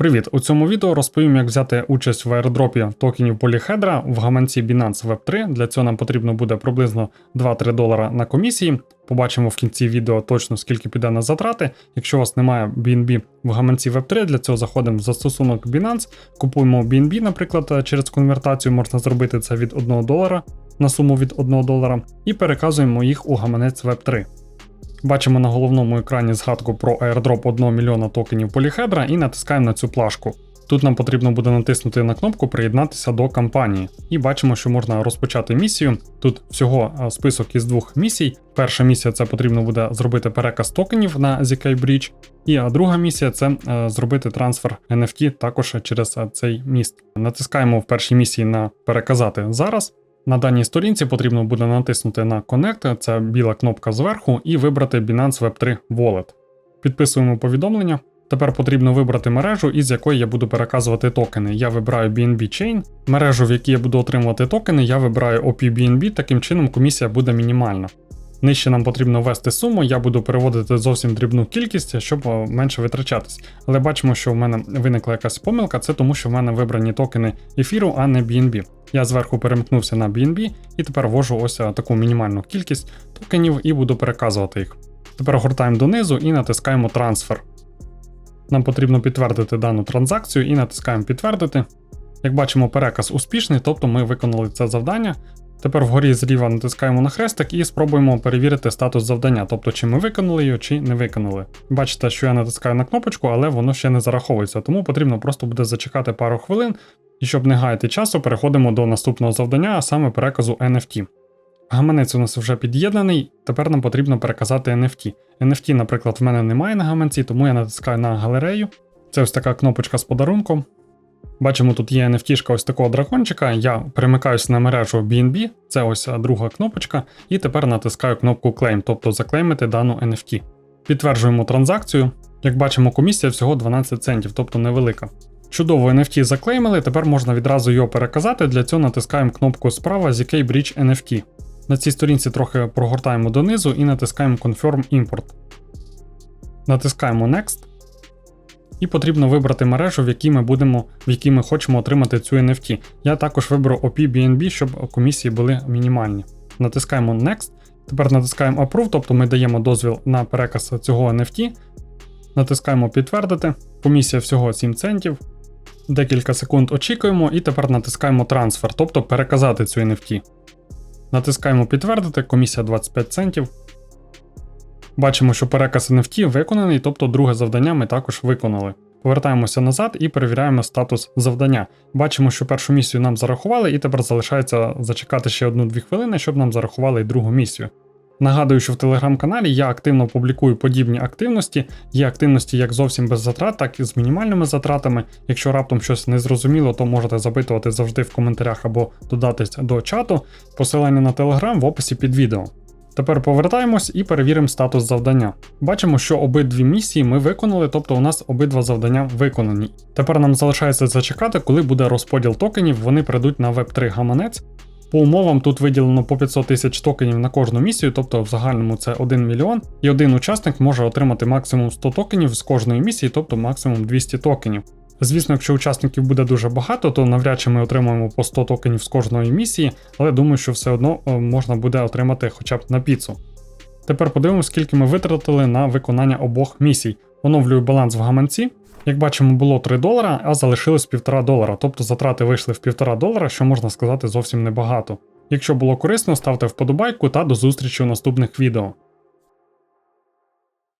Привіт! У цьому відео розповім, як взяти участь в аірдропі токенів Polyhedra в гаманці Binance Web3. Для цього нам потрібно буде приблизно 2-3 долара на комісії. Побачимо в кінці відео точно скільки піде на затрати. Якщо у вас немає BNB в гаманці Web3, для цього заходимо в застосунок Binance, купуємо BNB, наприклад, через конвертацію можна зробити це від 1 долара на суму від 1 долара, і переказуємо їх у гаманець Web3. Бачимо на головному екрані згадку про airdrop 1 мільйона токенів Polyhedra і натискаємо на цю плашку. Тут нам потрібно буде натиснути на кнопку Приєднатися до кампанії. І бачимо, що можна розпочати місію. Тут всього е, список із двох місій. Перша місія це потрібно буде зробити переказ токенів на ZK Bridge, і е, друга місія це е, зробити трансфер NFT також через цей міст. Натискаємо в першій місії на переказати зараз. На даній сторінці потрібно буде натиснути на Connect, це біла кнопка зверху, і вибрати Binance Web3 Wallet. Підписуємо повідомлення. Тепер потрібно вибрати мережу, із якої я буду переказувати токени. Я вибираю BNB Chain. Мережу, в якій я буду отримувати токени, я вибираю OP-BNB, таким чином комісія буде мінімальна. Нижче нам потрібно ввести суму, я буду переводити зовсім дрібну кількість, щоб е, менше витрачатись. Але бачимо, що в мене виникла якась помилка, це тому, що в мене вибрані токени ефіру, а не BNB. Я зверху перемкнувся на BNB і тепер ввожу ось е, таку мінімальну кількість токенів і буду переказувати їх. Тепер гортаємо донизу і натискаємо трансфер. Нам потрібно підтвердити дану транзакцію і натискаємо підтвердити. Як бачимо, переказ успішний, тобто ми виконали це завдання. Тепер вгорі зліва натискаємо на хрестик і спробуємо перевірити статус завдання, тобто чи ми виконали його, чи не виконали. Бачите, що я натискаю на кнопочку, але воно ще не зараховується, тому потрібно просто буде зачекати пару хвилин, і щоб не гаяти часу, переходимо до наступного завдання, а саме переказу NFT. Гаманець у нас вже під'єднаний, тепер нам потрібно переказати NFT. NFT, наприклад, в мене немає на гаманці, тому я натискаю на галерею. Це ось така кнопочка з подарунком. Бачимо, тут є NFT ось такого дракончика. Я перемикаюся на мережу BNB, це ось друга кнопочка, і тепер натискаю кнопку Claim, тобто заклеймити дану NFT. Підтверджуємо транзакцію. Як бачимо, комісія всього 12 центів, тобто невелика. Чудово NFT заклеймили, тепер можна відразу його переказати. Для цього натискаємо кнопку справа ZK Bridge NFT. На цій сторінці трохи прогортаємо донизу і натискаємо Confirm Import. Натискаємо Next. І потрібно вибрати мережу, в якій ми будемо, в якій ми хочемо отримати цю NFT. Я також виберу OP-BNB, щоб комісії були мінімальні. Натискаємо Next. Тепер натискаємо Approve, тобто ми даємо дозвіл на переказ цього NFT. Натискаємо підтвердити. Комісія всього 7 центів. Декілька секунд очікуємо і тепер натискаємо трансфер, тобто переказати цю NFT. Натискаємо підтвердити, комісія 25 центів. Бачимо, що переказ NFT виконаний, тобто друге завдання ми також виконали. Повертаємося назад і перевіряємо статус завдання. Бачимо, що першу місію нам зарахували, і тепер залишається зачекати ще 1-2 хвилини, щоб нам зарахували і другу місію. Нагадую, що в телеграм-каналі я активно публікую подібні активності. Є активності як зовсім без затрат, так і з мінімальними затратами. Якщо раптом щось не зрозуміло, то можете запитувати завжди в коментарях або додатись до чату. Посилання на телеграм в описі під відео. Тепер повертаємось і перевіримо статус завдання. Бачимо, що обидві місії ми виконали, тобто у нас обидва завдання виконані. Тепер нам залишається зачекати, коли буде розподіл токенів, вони прийдуть на Web3 гаманець. По умовам тут виділено по 500 тисяч токенів на кожну місію, тобто в загальному це 1 мільйон, і один учасник може отримати максимум 100 токенів з кожної місії, тобто максимум 200 токенів. Звісно, якщо учасників буде дуже багато, то навряд чи ми отримаємо по 100 токенів з кожної місії, але думаю, що все одно е, можна буде отримати хоча б на піцу. Тепер подивимося, скільки ми витратили на виконання обох місій. Оновлюю баланс в гаманці. Як бачимо, було 3 долара, а залишилось 1,5 долара, тобто затрати вийшли в 1,5 долара, що можна сказати зовсім небагато. Якщо було корисно, ставте вподобайку та до зустрічі у наступних відео.